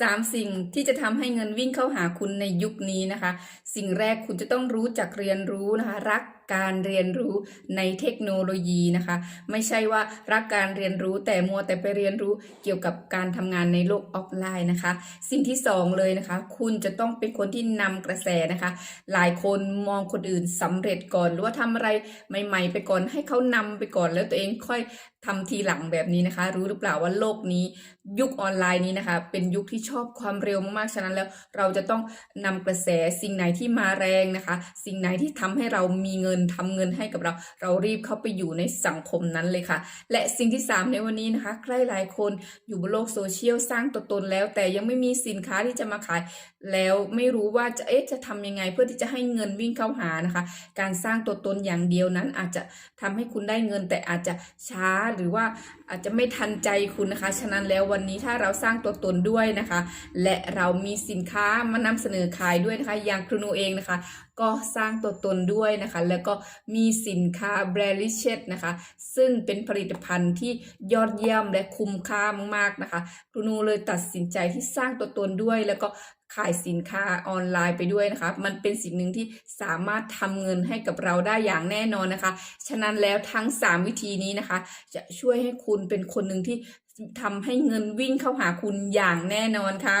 สามสิ่งที่จะทำให้เงินวิ่งเข้าหาคุณในยุคนี้นะคะ สิ่งแรกคุณจะต้องรู้จักเรียนรู้นะคะ รักการเรียนรู้ในเทคโนโลยีนะคะ ไม่ใช่ว่ารักการเรียนรู้แต่มัวแต่ไปเรียนรู้เกี่ยวกับการทำงานในโลกออฟไลน์นะคะ สิ่งที่สองเลยนะคะ คุณจะต้องเป็นคนที่นำกระแสนะคะ หลายคนมองคนอื่นสำเร็จก่อนหรือว่าทำอะไรใหม่ ๆ ไปก่อนให้เขานำไปก่อนแล้วตัวเองค่อยทำทีหลังแบบนี้นะคะ รู้หรือเปล่าว่าโลกนี้ ยุคออนไลน์นี้นะคะ เป็นยุคที่ชอบความเร็วมากๆ ฉะนั้นแล้วเราจะต้องนำกระแสสิ่งไหนที่มาแรงนะคะ สิ่งไหนที่ทำให้เรามีเงินทำเงินให้กับเรา เรารีบเข้าไปอยู่ในสังคมนั้นเลยค่ะ และสิ่งที่สามในวันนี้นะคะใครหลายคนอยู่บนโลกโซเชียลสร้างตัวตนแล้ว แต่ยังไม่มีสินค้าที่จะมาขาย แล้วไม่รู้ว่าจะเอ๊ะจะทำยังไง เพื่อที่จะให้เงินวิ่งเข้าหานะคะ การสร้างตัวตนอย่างเดียวนั้นอาจจะทำให้คุณได้เงินแต่อาจจะช้าหรือว่าอาจจะไม่ทันใจคุณนะคะ ฉะนั้นแล้ววันนี้ถ้าเราสร้างตัวตนด้วยนะคะและเรามีสินค้ามานำเสนอขายด้วยนะคะ อย่างครูนูเองนะคะ ก็สร้างตัวตนด้วยนะคะ แล้วก็มีสินค้าแบรนด์ลิเชตนะคะ ซึ่งเป็นผลิตภัณฑ์ที่ยอดเยี่ยมและคุ้มค่ามากๆนะคะ ครูนูเลยตัดสินใจที่สร้างตัวตนด้วย แล้วก็ ขายสินค้าออนไลน์ไปด้วยนะคะ มันเป็นสิ่งหนึ่งที่สามารถทำเงินให้กับเราได้อย่างแน่นอนนะคะ ฉะนั้นแล้วทั้ง 3 วิธีนี้นะคะ จะช่วยให้คุณเป็นคนหนึ่งที่ทำให้เงินวิ่งเข้าหาคุณอย่างแน่นอนค่ะ